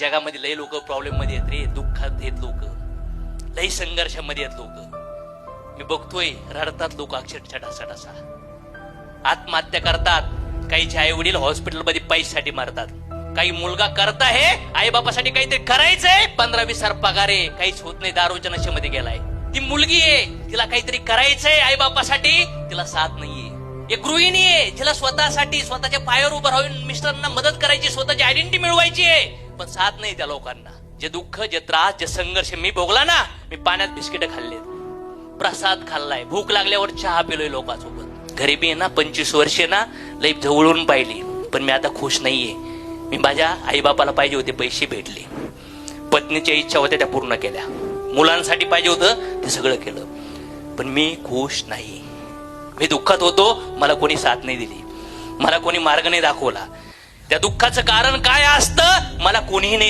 जगामध्ये लय लोक प्रॉब्लेममध्ये आहेत रे दुःखात आहेत लोक. लय संघर्षामध्ये आहेत लोक. मी बघतोय रडतात लोक अक्षरशः ढासा ढासा आत्महत्या करतात. काहीचे आई वडील हॉस्पिटलमध्ये पैशासाठी मारतात. काही मुलगा करत आहे आई बापासाठी काहीतरी करायचंय. पंधरा वीस हजार पगार आहे काहीच होत नाही दारूच्या नशेमध्ये गेलाय. ती मुलगी आहे तिला काहीतरी करायचंय आई बापासाठी तिला साथ नाहीये. एक गृहिणी आहे तिला स्वतःसाठी स्वतःच्या पायावर उभं राहून मिस्टरांना मदत करायची स्वतःची आयडेंटिटी मिळवायची आहे. पण साथ नाही त्या लोकांना. जे दुःख जे त्रास जे संघर्ष मी भोगला ना मी पाण्यात बिस्किट खाल्लेत. प्रसाद खाल्लाय. भूक लागल्यावर चहा पिलोय लोकांसोबत. गरिबी आहे ना पंचवीस वर्षे ना लई जवळून पाहिली. पण मी आता खुश नाहीये. मी माझ्या आईबापाला पाहिजे होते पैसे भेटले. पत्नीच्या इच्छा होत्या त्या पूर्ण केल्या. मुलांसाठी पाहिजे होतं ते सगळं केलं. पण मी खुश नाही. मी दुःखात होतो मला कोणी साथ नाही दिली. मला कोणी मार्ग नाही दाखवला. त्या दुःखाचं कारण काय असतं? मला कोणीही नाही